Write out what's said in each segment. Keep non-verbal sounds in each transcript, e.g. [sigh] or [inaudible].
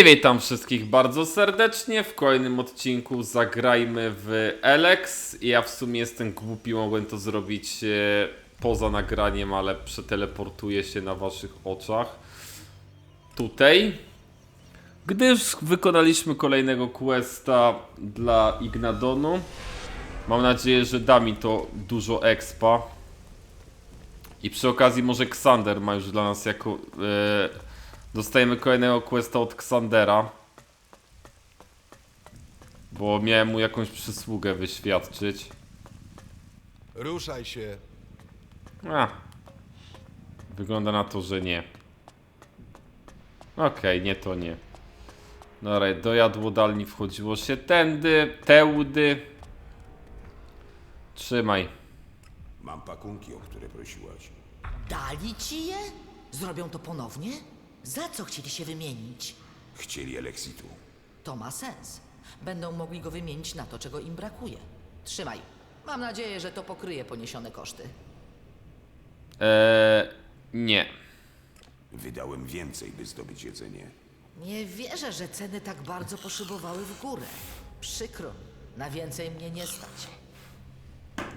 I witam wszystkich bardzo serdecznie. W kolejnym odcinku zagrajmy w Elex. Ja w sumie jestem głupi, mogłem to zrobić e, poza nagraniem, ale przeteleportuję się na waszych oczach. Tutaj. Gdyż wykonaliśmy kolejnego questa dla Ignadonu. Mam nadzieję, że da mi to dużo expa. I przy okazji może Xander ma już dla nas jako... E, dostajemy kolejnego questa od Xandera. Bo miałem mu jakąś przysługę wyświadczyć. Ruszaj się. A. Wygląda na to, że nie. Okej, nie to nie. Dobra, do jadłodalni wchodziło się tędy, tełdy. Trzymaj. Mam pakunki, o które prosiłaś. Dali ci je? Zrobią to ponownie? Za co chcieli się wymienić? Chcieli Alexitu. To ma sens. Będą mogli go wymienić na to, czego im brakuje. Trzymaj. Mam nadzieję, że to pokryje poniesione koszty. Eee, nie. Wydałem więcej, by zdobyć jedzenie. Nie wierzę, że ceny tak bardzo poszybowały w górę. Przykro. mi. Na więcej mnie nie stać.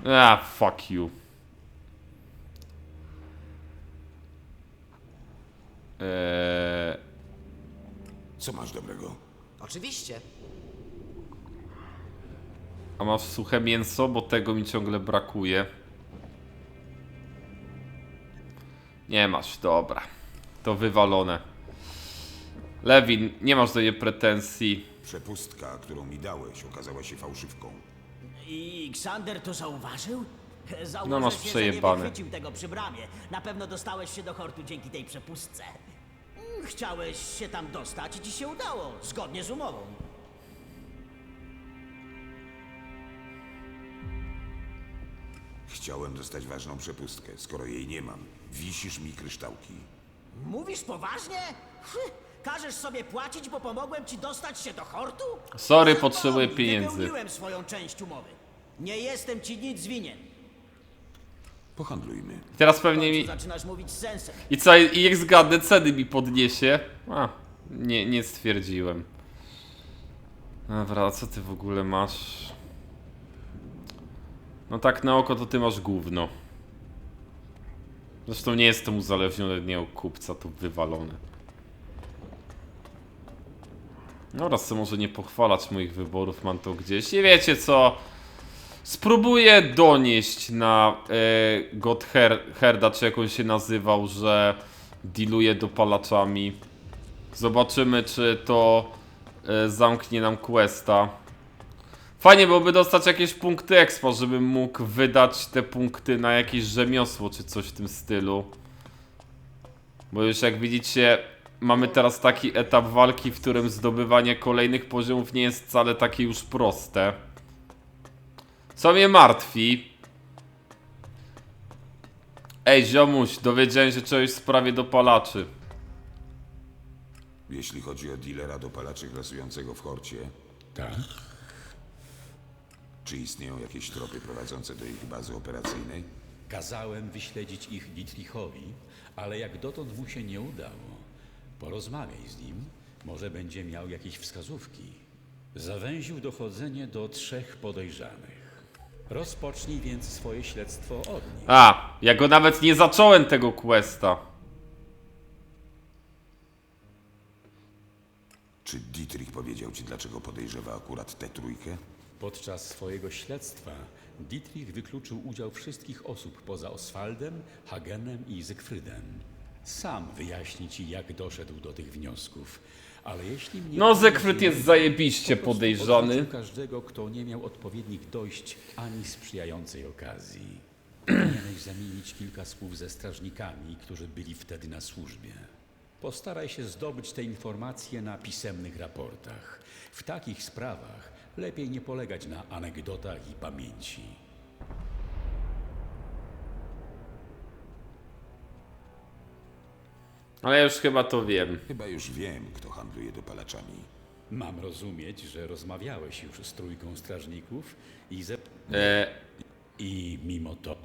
A, fuck you. Eee, Co masz dobrego? Oczywiście. a masz suche mięso, bo tego mi ciągle brakuje. Nie masz, dobra. To wywalone. Lewin, nie masz do niej pretensji. Przepustka, którą mi dałeś, okazała się fałszywką. I Xander to zauważył? Założę No, masz się, że przejebane. nie wychwycił tego przy bramie. Na pewno dostałeś się do hortu dzięki tej przepustce. Chciałeś się tam dostać i ci się udało, zgodnie z umową. Chciałem dostać ważną przepustkę. Skoro jej nie mam, wisisz mi kryształki. Mówisz poważnie? Hm, Każesz sobie płacić, bo pomogłem ci dostać się do hortu? Sorry, potrzebuję pieniędzy. Wypełniłem swoją część umowy. Nie jestem ci nic winien. Pohandlujmy. I teraz pewnie mi... zaczynasz mówić z sensem. I co, i jak zgadnę, ceny mi podniesie? A, nie, nie stwierdziłem. Dobra, a co ty w ogóle masz? No tak na oko to ty masz gówno. Zresztą nie jestem uzależniony od niego kupca, to wywalone. Dobra, co może nie pochwalać moich wyborów, mam to gdzieś. I wiecie co? Spróbuję donieść na e, Gotherda, czy jak on się nazywał, że dealuje dopalaczami. Zobaczymy, czy to e, zamknie nam questa. Fajnie byłoby dostać jakieś punkty expo, żebym mógł wydać te punkty na jakieś rzemiosło, czy coś w tym stylu. Bo już jak widzicie, mamy teraz taki etap walki, w którym zdobywanie kolejnych poziomów nie jest wcale takie już proste. Co mnie martwi. Ej, ziomuś, dowiedziałem się czegoś w sprawie dopalaczy. Jeśli chodzi o dealera dopalaczy grasującego w horcie, Tak? czy istnieją jakieś tropy prowadzące do ich bazy operacyjnej? Kazałem wyśledzić ich Dietrichowi, ale jak dotąd mu się nie udało. Porozmawiaj z nim, może będzie miał jakieś wskazówki. Zawęził dochodzenie do trzech podejrzanych. Rozpocznij więc swoje śledztwo od nich. A, ja go nawet nie zacząłem tego questa. Czy Dietrich powiedział ci, dlaczego podejrzewa akurat tę trójkę? Podczas swojego śledztwa Dietrich wykluczył udział wszystkich osób poza Oswaldem, Hagenem i Zygfrydem. Sam wyjaśni ci, jak doszedł do tych wniosków. Ale jeśli mnie No, Zygfryd jest zajebiście po prostu podejrzany. odrzucił każdego, kto nie miał odpowiednich dojść ani sprzyjającej okazji. [clears throat] Powinieneś zamienić kilka słów ze strażnikami, którzy byli wtedy na służbie. Postaraj się zdobyć te informacje na pisemnych raportach. W takich sprawach lepiej nie polegać na anegdotach i pamięci. Ale ja już chyba to wiem. Chyba już wiem, kto handluje dopalaczami. Mam rozumieć, że rozmawiałeś już z trójką strażników i ze... E, I mimo to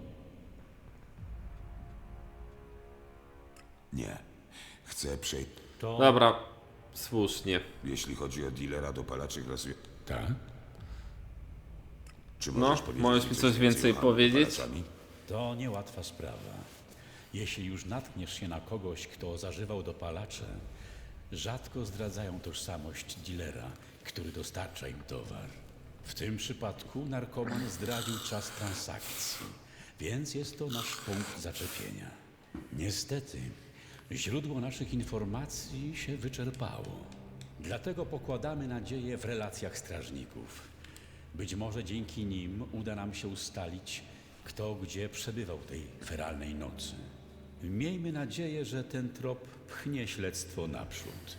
Nie. Chcę przejść. to dobra, słusznie. Jeśli chodzi o dealera dopalaczy grasuje... Tak? Czy No, możesz powiedzieć możesz mi coś więcej o handlu powiedzieć? dopalaczami? To niełatwa sprawa. Jeśli już natkniesz się na kogoś, kto zażywał dopalacze, rzadko zdradzają tożsamość dealera, który dostarcza im towar. W tym przypadku narkoman zdradził czas transakcji, więc jest to nasz punkt zaczepienia. Niestety, źródło naszych informacji się wyczerpało. Dlatego pokładamy nadzieję w relacjach strażników. Być może dzięki nim uda nam się ustalić, kto gdzie przebywał tej feralnej nocy. Miejmy nadzieję, że ten trop pchnie śledztwo naprzód.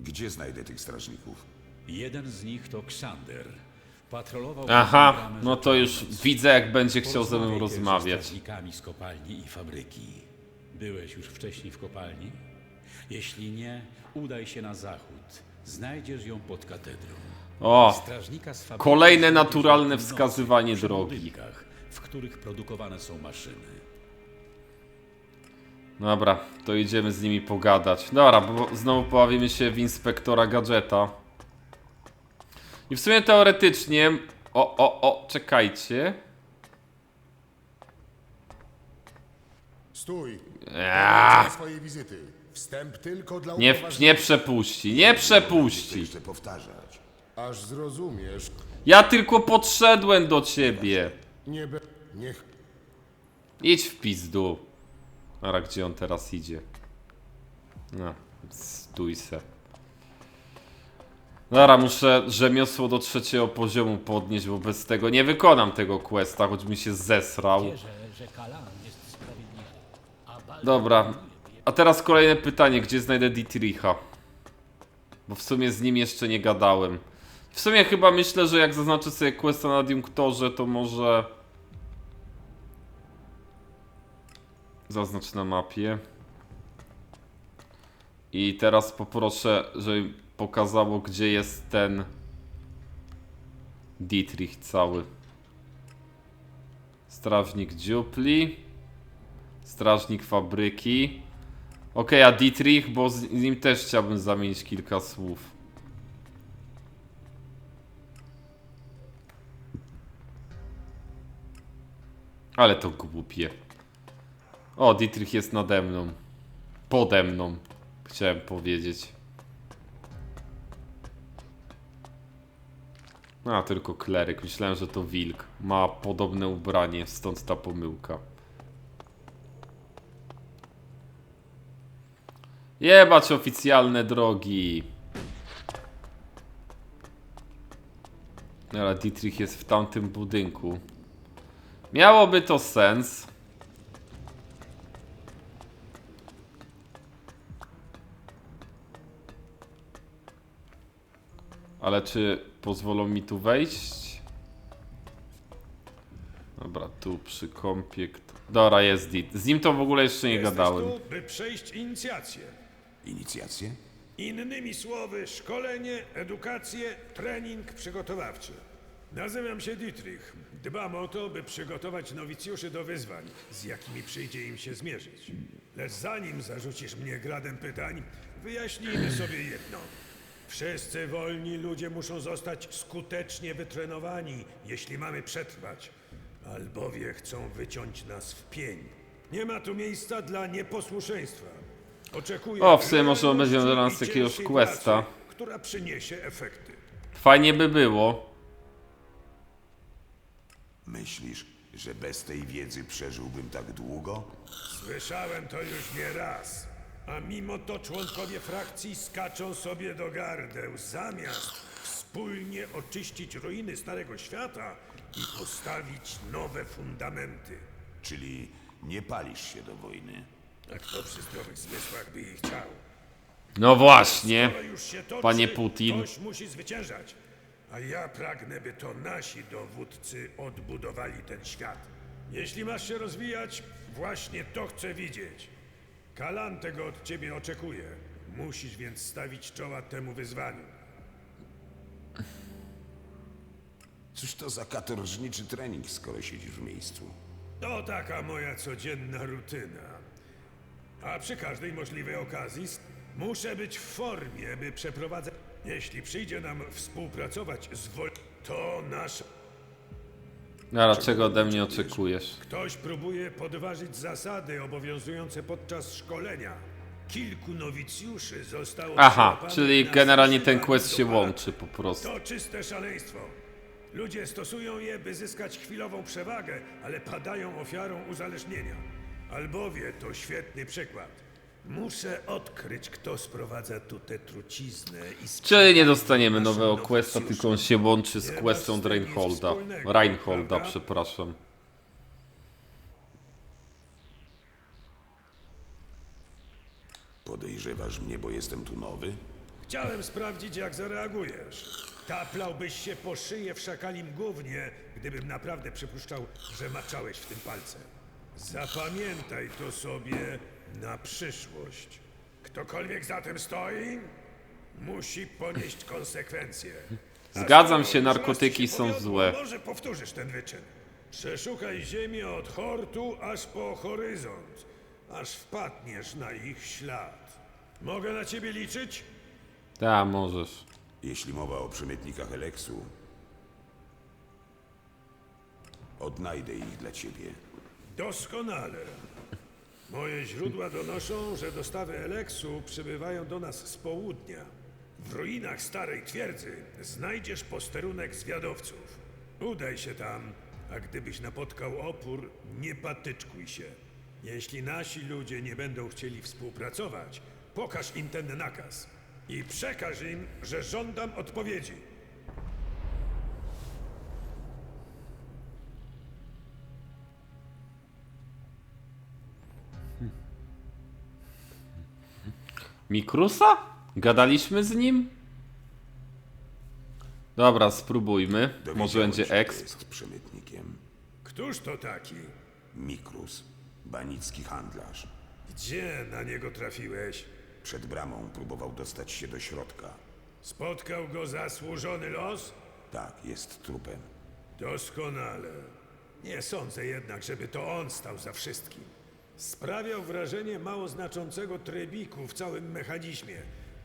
Gdzie znajdę tych strażników? Jeden z nich to Ksander. Patrolował Aha, bramę no to już widzę jak będzie chciał ze mną Porozmawiaj też rozmawiać. strażnikami z kopalni i fabryki. Byłeś już wcześniej w kopalni? Jeśli nie, udaj się na zachód. Znajdziesz ją pod katedrą. O, Strażnika z fabryki kolejne naturalne wskazywanie drogi. budynkach, w których produkowane są maszyny. dobra, to idziemy z nimi pogadać. Dobra, bo znowu poławimy się w inspektora gadżeta. I w sumie teoretycznie... O, o, o, czekajcie. Stój! Eee, swojej wizyty. Wstęp tylko dla nie, nie przepuści, nie przepuści. jeszcze powtarzać. Aż zrozumiesz. Ja tylko podszedłem do ciebie. Nie be... Niech... Idź w pizdu. Ara, gdzie on teraz idzie? No, stój se. Dobra, muszę rzemiosło do trzeciego poziomu podnieść, bo bez tego nie wykonam tego questa, choć mi się zesrał. Dobra, a teraz kolejne pytanie, gdzie znajdę Dietricha? Bo w sumie z nim jeszcze nie gadałem. W sumie chyba myślę, że jak zaznaczę sobie questa na Diunktorze, to może... Zaznacz na mapie. I teraz poproszę, żeby pokazało, gdzie jest ten Dietrich cały. Strażnik dziupli. Strażnik fabryki. Okej, a Dietrich, bo z nim też chciałbym zamienić kilka słów. Ale to głupie. O, Dietrich jest nade mną. Pode mną. Chciałem powiedzieć. A, tylko kleryk. Myślałem, że to wilk. Ma podobne ubranie, stąd ta pomyłka. Jebać oficjalne drogi. Ale Dietrich jest w tamtym budynku. Miałoby to sens. Ale czy pozwolą mi tu wejść? Dobra, tu przy kąpie. kto- Dobra, jest Dit. Z nim to w ogóle jeszcze nie Jesteś gadałem. tu, by przejść inicjację. Inicjację? Innymi słowy, szkolenie, edukację, trening przygotowawczy. Nazywam się Dietrich. Dbam o to, by przygotować nowicjuszy do wyzwań, z jakimi przyjdzie im się zmierzyć. Lecz zanim zarzucisz mnie gradem pytań, wyjaśnijmy sobie jedno. Wszyscy wolni ludzie muszą zostać skutecznie wytrenowani, jeśli mamy przetrwać. Albowie chcą wyciąć nas w pień. Nie ma tu miejsca dla nieposłuszeństwa. Oczekuję O, w sumie może będzie dla nas jakiegoś questa. pracy, która przyniesie efekty. Fajnie by było. Myślisz, że bez tej wiedzy przeżyłbym tak długo? Słyszałem to już nie raz. A mimo to członkowie frakcji skaczą sobie do gardeł, zamiast wspólnie oczyścić ruiny Starego Świata i postawić nowe fundamenty. Czyli nie palisz się do wojny? A kto przy zdrowych zmysłach by jej chciał? No właśnie. Już się toczy, Panie Putin. Ktoś musi zwyciężać. A ja pragnę, by to nasi dowódcy odbudowali ten świat. Jeśli masz się rozwijać, właśnie to chcę widzieć. Kalan tego od ciebie oczekuje. Musisz więc stawić czoła temu wyzwaniu. Cóż to za katorżniczy trening, skoro siedzisz w miejscu? To taka moja codzienna rutyna. A przy każdej możliwej okazji Muszę być w formie, by przeprowadzać... Jeśli przyjdzie nam współpracować z Wol... To nasz... Czego ode mnie oczekujesz? Ktoś próbuje podważyć zasady obowiązujące podczas szkolenia. Kilku nowicjuszy zostało... Aha, czyli generalnie ten quest się łączy po prostu. To czyste szaleństwo. Ludzie stosują je, by zyskać chwilową przewagę, ale padają ofiarą uzależnienia. Albowie to świetny przykład. Muszę odkryć, kto sprowadza tu tę truciznę i Czyli nie dostaniemy nowego questa, tylko on się łączy z questą Reinholda. Reinholda, przepraszam. Podejrzewasz mnie, bo jestem tu nowy? Chciałem sprawdzić, jak zareagujesz. Taplałbyś się po szyję w szakalim gównie, gdybym naprawdę przypuszczał, że maczałeś w tym palce. Zapamiętaj to sobie na przyszłość. Ktokolwiek za tym stoi, musi ponieść konsekwencje. A Zgadzam skoro się, narkotyki się są powiodło, złe. Może powtórzysz ten wyczyn. Przeszukaj ziemię od hortu aż po horyzont, aż wpadniesz na ich ślad. Mogę na ciebie liczyć? Tak, możesz. Jeśli mowa o przemytnikach Eleksu, odnajdę ich dla ciebie. Doskonale. Moje źródła donoszą, że dostawy Eleksu przybywają do nas z południa. W ruinach starej twierdzy znajdziesz posterunek zwiadowców. Udaj się tam, a gdybyś napotkał opór, nie patyczkuj się. Jeśli nasi ludzie nie będą chcieli współpracować, pokaż im ten nakaz i przekaż im, że żądam odpowiedzi. Mikrusa? Gadaliśmy z nim? Dobra, spróbujmy. Może Dowiedziałem będzie się, kto exp. jest przemytnikiem. Któż to taki? Mikrus, banicki handlarz. Gdzie na niego trafiłeś? Przed bramą próbował dostać się do środka. Spotkał go zasłużony los? Tak, jest trupem. Doskonale. Nie sądzę jednak, żeby to on stał za wszystkim. Sprawiał wrażenie mało znaczącego trybiku w całym mechanizmie.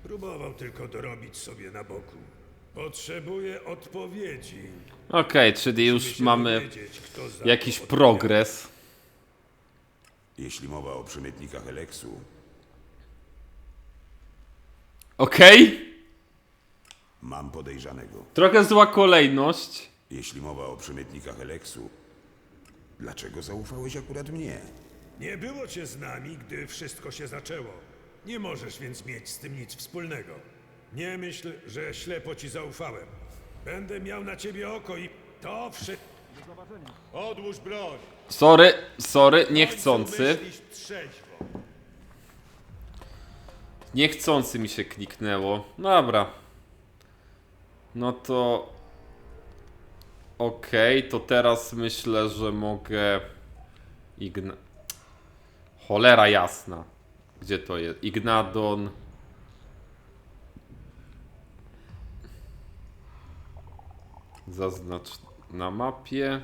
Próbował tylko dorobić sobie na boku. Potrzebuję odpowiedzi. Okej, czyli już się mamy dowiedzieć, kto za jakiś to progres. Jeśli mowa o przemytnikach Eleksu, Okej? mam podejrzanego. Trochę zła kolejność. Jeśli mowa o przemytnikach Eleksu, dlaczego zaufałeś akurat mnie? Nie było cię z nami, gdy wszystko się zaczęło. Nie możesz więc mieć z tym nic wspólnego. Nie myśl, że ślepo ci zaufałem. Będę miał na ciebie oko i to wszystko. Odłóż broń! Sorry, sorry, niechcący. Myślisz trzeźwo. Niechcący mi się kliknęło. Dobra. No to... Okej, to teraz myślę, że mogę... Igna... Cholera jasna. Gdzie to jest? Ignadon... Zaznacz na mapie.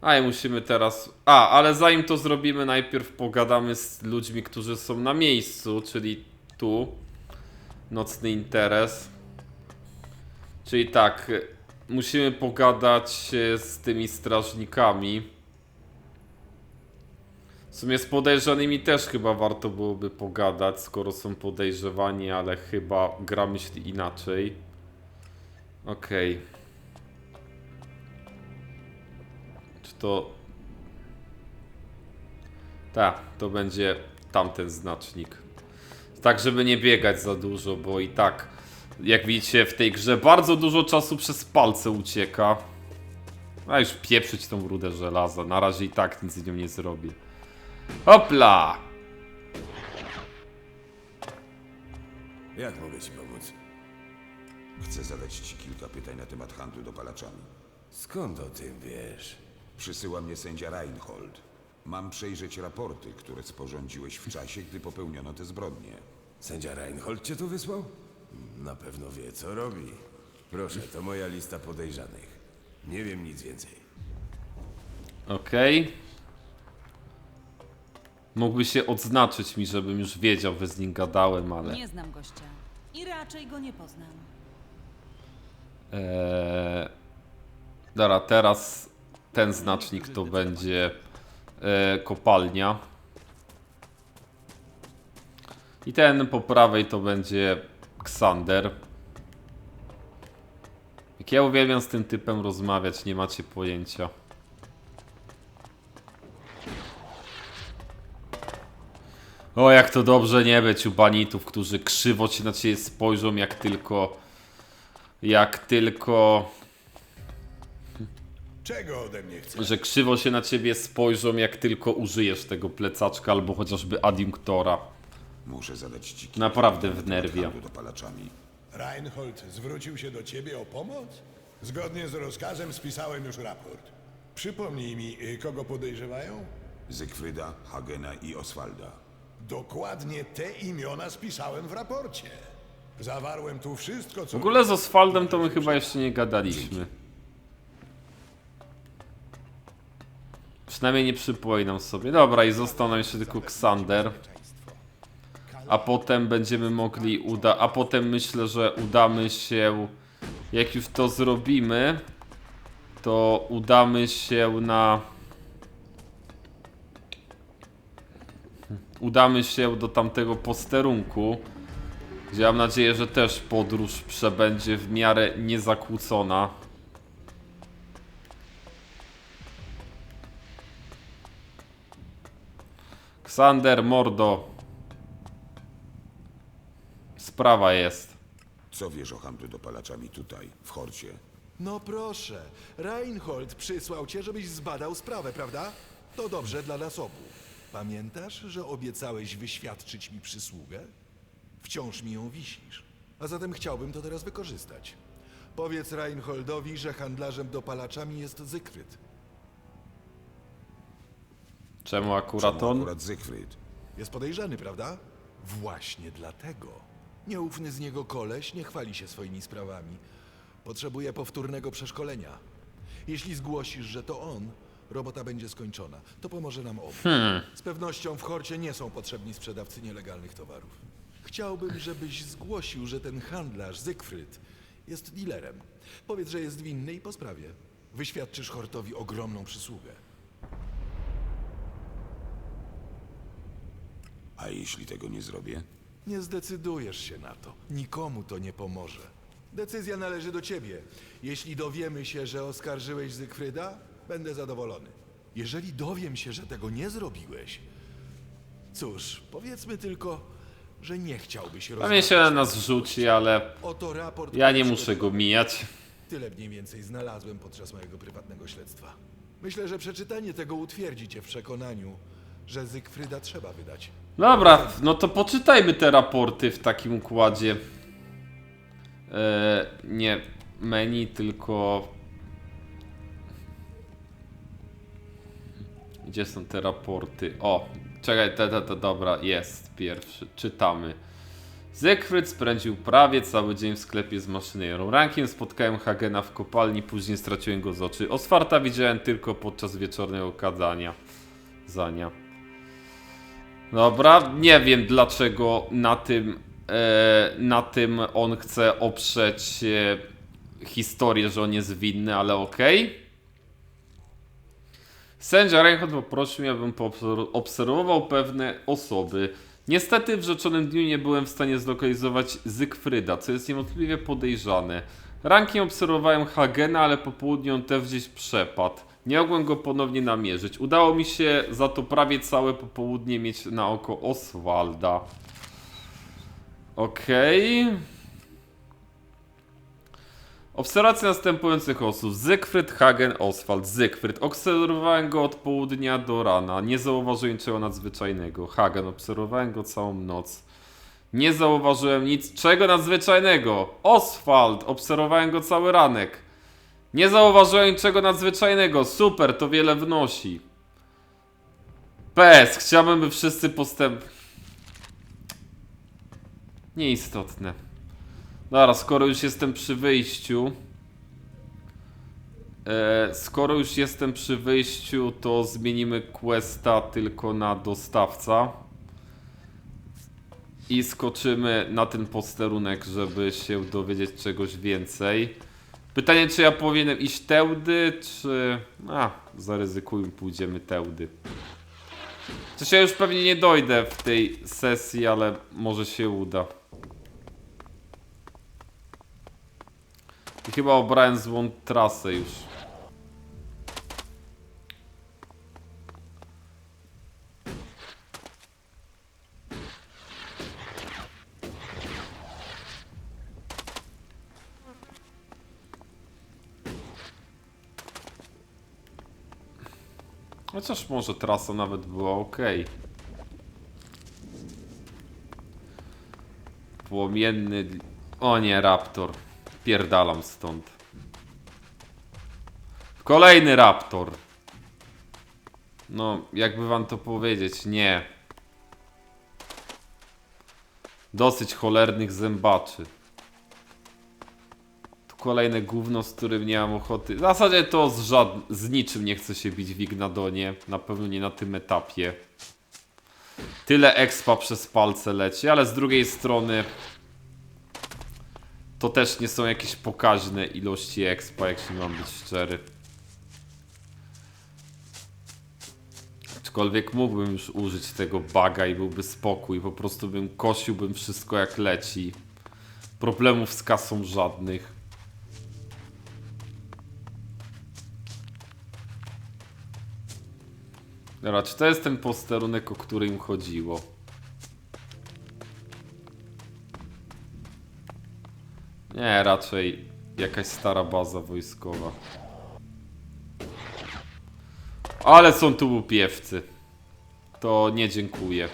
A i musimy teraz. A, ale zanim to zrobimy, najpierw pogadamy z ludźmi, którzy są na miejscu, czyli tu. Nocny interes. Czyli tak, musimy pogadać y, z tymi strażnikami. W sumie z podejrzanymi też chyba warto byłoby pogadać, skoro są podejrzewani, ale chyba gra myśli inaczej. Okej. Czy to. Tak, to będzie tamten znacznik. Tak, żeby nie biegać za dużo, bo i tak, jak widzicie, w tej grze bardzo dużo czasu przez palce ucieka. A już pieprzyć tą rudę żelaza. Na razie i tak nic z nią nie zrobię. Hopla! Jak mogę ci pomóc? Chcę zadać ci kilka pytań na temat handlu dopalaczami. Skąd o tym wiesz? Przysyła mnie sędzia Reinhold. Mam przejrzeć raporty, które sporządziłeś w czasie, gdy popełniono te zbrodnie. Sędzia Reinhold cię tu wysłał? Na pewno wie, co robi. Proszę, to moja lista podejrzanych. Nie wiem nic więcej. Okej. Mógłby się odznaczyć mi, żebym już wiedział, że z nim gadałem, ale... Nie znam gościa. I raczej go nie poznam. Eee, dobra, teraz ten znacznik to będzie e, kopalnia. I ten po prawej to będzie Ksander. Jak ja uwielbiam z tym typem rozmawiać, nie macie pojęcia. O, jak to dobrze nie być u banitów, którzy krzywo ci na ciebie spojrzą, jak tylko jak tylko, Czego ode mnie chcesz? że krzywo się na ciebie spojrzą, jak tylko użyjesz tego plecaczka albo chociażby adiunktora. Muszę zadać ci kilka Naprawdę pytań na wnerwia. temat handlu dopalaczami. Reinhold zwrócił się do ciebie o pomoc? Zgodnie z rozkazem spisałem już raport. Przypomnij mi, y, kogo podejrzewają? Zygfryda, Hagena i Oswalda. Dokładnie te imiona spisałem w raporcie. Zawarłem tu wszystko, W co... ogóle z Oswaldem to my chyba jeszcze nie gadaliśmy. Przynajmniej nie przypominam sobie. Dobra, i został nam jeszcze tylko Ksander. A potem będziemy mogli uda... A potem myślę, że udamy się... Jak już to zrobimy, to udamy się na... Udamy się do tamtego posterunku. Gdzie mam nadzieję, że też podróż przebędzie w miarę niezakłócona. Ksander, mordo. Sprawa jest. Co wiesz o handlu dopalaczami tutaj, w Horcie? No proszę, Reinhold przysłał cię, żebyś zbadał sprawę, prawda? To dobrze dla nas obu. Pamiętasz, że obiecałeś wyświadczyć mi przysługę? Wciąż mi ją wisisz. A zatem chciałbym to teraz wykorzystać. Powiedz Reinholdowi, że handlarzem dopalaczami jest Zygfryd. Czemu akurat Czemu on? akurat Zygfryd? Jest podejrzany, prawda? Właśnie dlatego. Nieufny z niego koleś nie chwali się swoimi sprawami. Potrzebuje powtórnego przeszkolenia. Jeśli zgłosisz, że to on, robota będzie skończona. To pomoże nam obu. Z pewnością w Horcie nie są potrzebni sprzedawcy nielegalnych towarów. Chciałbym, żebyś zgłosił, że ten handlarz, Zygfryd, jest dealerem. Powiedz, że jest winny i po sprawie. Wyświadczysz Hortowi ogromną przysługę. A jeśli tego nie zrobię? Nie zdecydujesz się na to. Nikomu to nie pomoże. Decyzja należy do ciebie. Jeśli dowiemy się, że oskarżyłeś Zygfryda, będę zadowolony. Jeżeli dowiem się, że tego nie zrobiłeś, cóż, powiedzmy tylko, że nie chciałbyś Pewnie się na nas rzuci, ale Oto raport. ja nie muszę go mijać. Tyle mniej więcej znalazłem podczas mojego prywatnego śledztwa. Myślę, że przeczytanie tego utwierdzi cię w przekonaniu, że Zygfryda trzeba wydać. Dobra, no to poczytajmy te raporty w takim układzie. E, nie menu, tylko. Gdzie są te raporty? O, czekaj, te, te, te, dobra, jest pierwszy. Czytamy. Zygfryd spędził prawie cały dzień w sklepie z maszynierą. Rankiem spotkałem Hagena w kopalni, później straciłem go z oczy. Oswarta widziałem tylko podczas wieczornego kadania. Zania. Dobra, nie wiem dlaczego na tym, e, na tym on chce oprzeć e, historię, że on jest winny, ale okej. Sędzia Reinhardt poprosił mnie, abym obserwował pewne osoby. Niestety w rzeczonym dniu nie byłem w stanie zlokalizować Zygfryda, co jest niewątpliwie podejrzane. Rankiem obserwowałem Hagena, ale po południu on też gdzieś przepadł. Nie mogłem go ponownie namierzyć. Udało mi się za to prawie całe popołudnie mieć na oko Oswalda. Okej. Obserwacja następujących osób. Zygfryd, Hagen, Oswald. Zygfryd. Obserwowałem go od południa do rana. Nie zauważyłem niczego nadzwyczajnego. Hagen. Obserwowałem go całą noc. Nie zauważyłem nic czego nadzwyczajnego. Oswald. Obserwowałem go cały ranek. Nie zauważyłem niczego nadzwyczajnego. Super, to wiele wnosi. PS. Chciałbym, by wszyscy postęp... Nieistotne. Dobra, skoro już jestem przy wyjściu, E, skoro już jestem przy wyjściu, to zmienimy questa tylko na dostawca. I skoczymy na ten posterunek, żeby się dowiedzieć czegoś więcej. Pytanie, czy ja powinienem iść tędy, czy... A, zaryzykujmy, pójdziemy tędy. Coś ja już pewnie nie dojdę w tej sesji, ale może się uda. Chyba obrałem złą trasę już. Chociaż może trasa nawet była ok. Płomienny... O nie, Raptor. Pierdalam stąd. Kolejny Raptor. No, jakby wam to powiedzieć, nie. Dosyć cholernych zębaczy. Tu kolejne gówno, z którym nie mam ochoty. W zasadzie to z, żad... z niczym nie chcę się bić w Ignadonie. Na pewno nie na tym etapie. Tyle expa przez palce leci, ale z drugiej strony to też nie są jakieś pokaźne ilości expa, jak się mam być szczery. Aczkolwiek mógłbym już użyć tego baga i byłby spokój, po prostu bym kosiłbym wszystko jak leci. Problemów z kasą żadnych. Dobra, czy to jest ten posterunek, o który im chodziło? Nie, raczej jakaś stara baza wojskowa. Ale są tu łupiewcy. To nie dziękuję.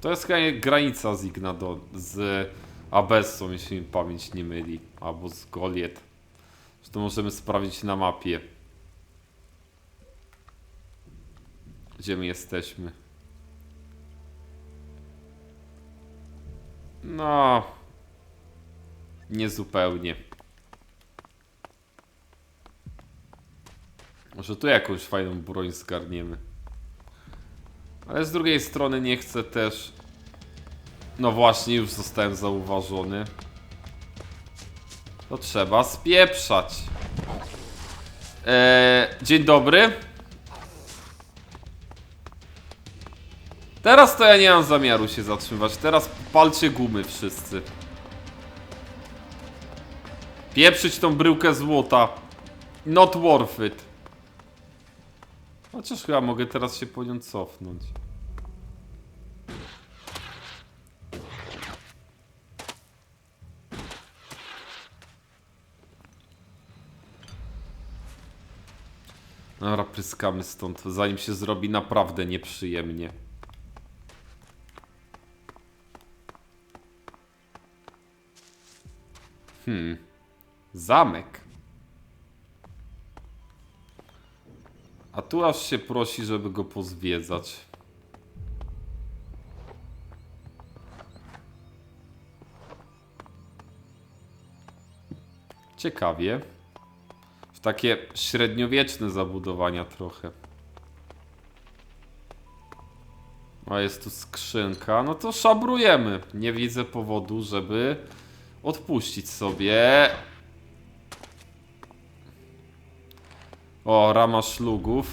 To jest granica z Ignadon, z Abessą, jeśli mi pamięć nie myli. Albo z Goliet. To możemy sprawdzić na mapie. Gdzie my jesteśmy? No. Niezupełnie. Może tu jakąś fajną broń zgarniemy. Ale z drugiej strony nie chcę też... No właśnie, już zostałem zauważony. To trzeba spieprzać. Eee, dzień dobry. Teraz to ja nie mam zamiaru się zatrzymywać. Teraz palcie gumy wszyscy. Pieprzyć tą bryłkę złota. Not worth it. Chociaż chyba mogę teraz się po nią cofnąć. Dobra, pryskamy stąd, zanim się zrobi naprawdę nieprzyjemnie. Hmm. Zamek. A tu aż się prosi, żeby go pozwiedzać. Ciekawie. W takie średniowieczne zabudowania trochę. A jest tu skrzynka. No to szabrujemy. Nie widzę powodu, żeby odpuścić sobie. O, rama szlugów.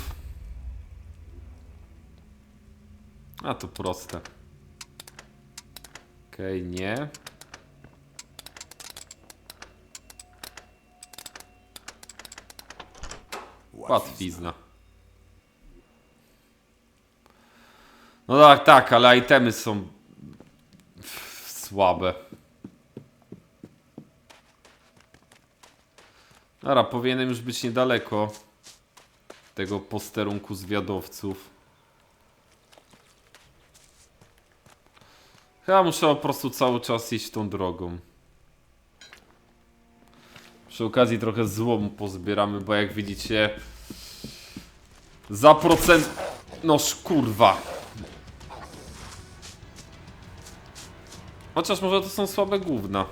A to proste. Okej, okay, nie. Łatwizna. No tak, tak, ale itemy są słabe. Dobra, powinienem już być niedaleko tego posterunku zwiadowców. Chyba muszę po prostu cały czas iść tą drogą. Przy okazji trochę złomu pozbieramy, bo jak widzicie za procent... No kurwa. Chociaż może to są słabe główna.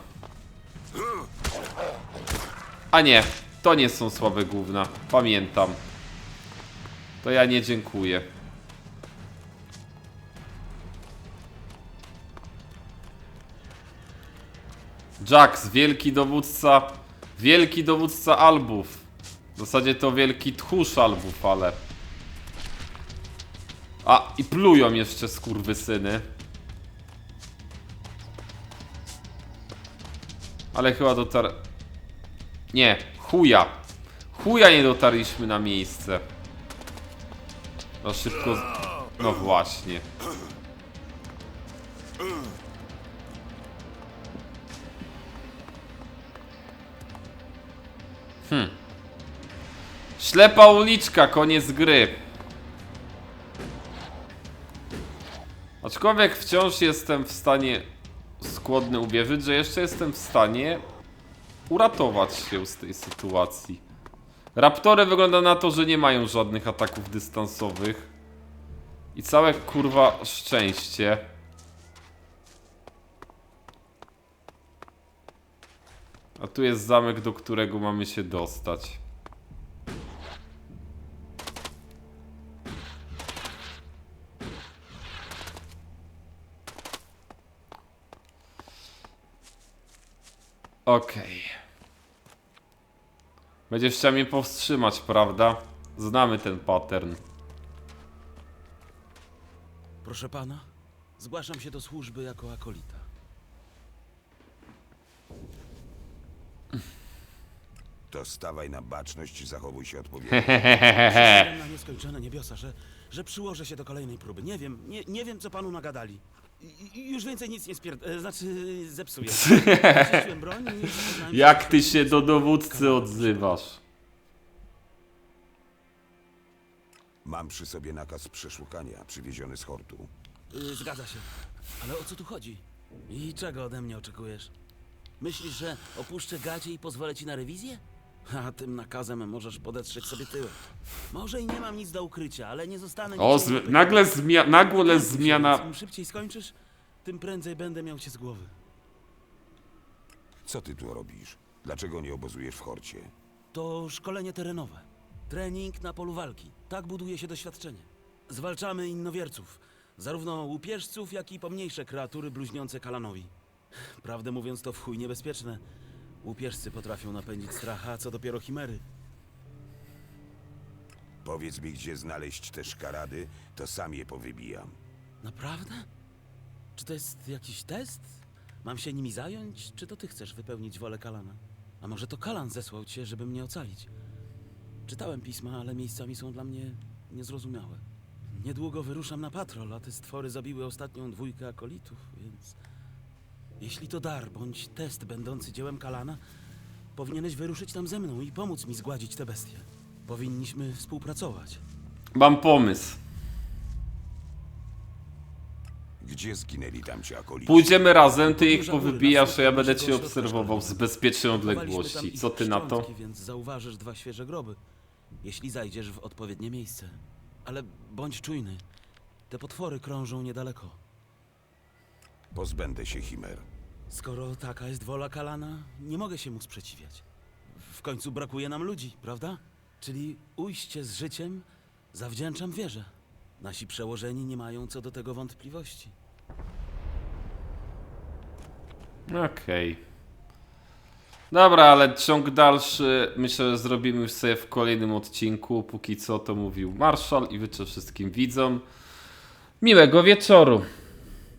A nie, to nie są słabe główna. Pamiętam. To ja nie dziękuję. Jax, wielki dowódca. Wielki dowódca Albów. W zasadzie to wielki tchórz Albów, ale. A, i plują jeszcze skurwysyny. Ale chyba dotar... Nie, chuja. Chuja nie dotarliśmy na miejsce. No szybko... No właśnie. Hmm. Ślepa uliczka, koniec gry. Aczkolwiek wciąż jestem w stanie skłonny uwierzyć, że jeszcze jestem w stanie uratować się z tej sytuacji. Raptory wygląda na to, że nie mają żadnych ataków dystansowych. I całe kurwa szczęście. A tu jest zamek, do którego mamy się dostać. Okej. Będziesz chciał mnie powstrzymać, prawda? Znamy ten pattern. Proszę pana, zgłaszam się do służby jako akolita. To stawaj na baczność i zachowuj się odpowiednio. Przysięgam na nieskończone niebiosa, że, że przyłożę się do kolejnej próby. Nie wiem, nie, nie wiem, co panu nagadali. I, i już więcej nic nie spierd... e, Znaczy, zepsuję. [laughs] Broń i się Jak ty się do dowódcy odzywasz? Mam przy sobie nakaz przeszukania przywieziony z hortu. Y, Zgadza się. Ale o co tu chodzi? I czego ode mnie oczekujesz? Myślisz, że opuszczę gacie i pozwolę ci na rewizję? A tym nakazem możesz podetrzeć sobie tyłek. Może i nie mam nic do ukrycia, ale nie zostanę... O, zmi- upychany. nagle zmia nagle Więc zmiana. Im szybciej skończysz, tym prędzej będę miał cię z głowy. Co ty tu robisz? Dlaczego nie obozujesz w horcie? To szkolenie terenowe. Trening na polu walki. Tak buduje się doświadczenie. Zwalczamy innowierców. Zarówno łupieżców, jak i pomniejsze kreatury bluźniące kalanowi. Prawdę mówiąc, to w chuj niebezpieczne. Łupieżcy potrafią napędzić stracha, a co dopiero chimery. Powiedz mi, gdzie znaleźć te szkarady, to sam je powybijam. Naprawdę? Czy to jest jakiś test? Mam się nimi zająć, czy to ty chcesz wypełnić wolę Kalana? A może to Kalan zesłał cię, żeby mnie ocalić? Czytałem pisma, ale miejscami są dla mnie niezrozumiałe. Niedługo wyruszam na patrol, a te stwory zabiły ostatnią dwójkę akolitów, więc... Jeśli to dar bądź test będący dziełem Kalana, powinieneś wyruszyć tam ze mną i pomóc mi zgładzić te bestie. Powinniśmy współpracować. Mam pomysł. Gdzie zginęli tamci akolici? Pójdziemy razem, ty ich powybijasz, a ja będę cię obserwował z bezpiecznej odległości. tam Co ty na to? Więc zauważysz dwa świeże groby, jeśli zajdziesz w odpowiednie miejsce. Ale bądź czujny. Te potwory krążą niedaleko. Pozbędę się chimer. Skoro taka jest wola Kalana, nie mogę się mu sprzeciwiać. W końcu brakuje nam ludzi, prawda? Czyli ujście z życiem zawdzięczam wierze. Nasi przełożeni nie mają co do tego wątpliwości. Okej. Dobra, ale ciąg dalszy myślę, że zrobimy już sobie w kolejnym odcinku. Póki co to mówił Marszal i życzę wszystkim widzom miłego wieczoru.